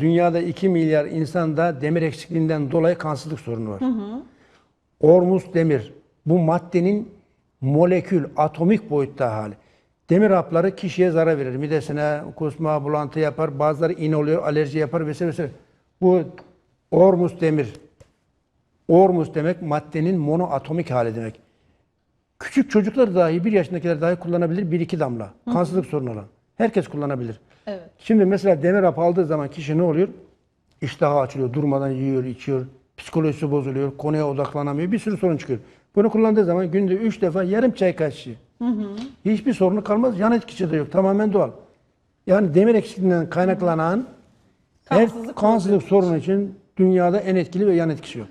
Dünyada 2 milyar insanda demir eksikliğinden dolayı kansızlık sorunu var. Ormus demir bu maddenin molekül, atomik boyutta hali. Demir hapları kişiye zarar verir. Midesine kusma, bulantı yapar. Bazıları in oluyor, alerji yapar vesaire vesaire. Bu ormus demir. Ormus demek maddenin monoatomik hali demek. Küçük çocuklar dahi, bir yaşındakiler dahi kullanabilir bir iki damla. Kansızlık sorunu olan. Herkes kullanabilir. Evet. Şimdi mesela demir hapı aldığı zaman kişi ne oluyor? İştahı açılıyor, durmadan yiyor, içiyor, psikolojisi bozuluyor, konuya odaklanamıyor, bir sürü sorun çıkıyor. Bunu kullandığı zaman günde 3 defa yarım çay kaşığı. Hiçbir sorunu kalmaz, yan etkisi de yok, tamamen doğal. Yani demir eksikliğinden kaynaklanan her kansızlık sorunu için dünyada en etkili ve yan etkisi yok.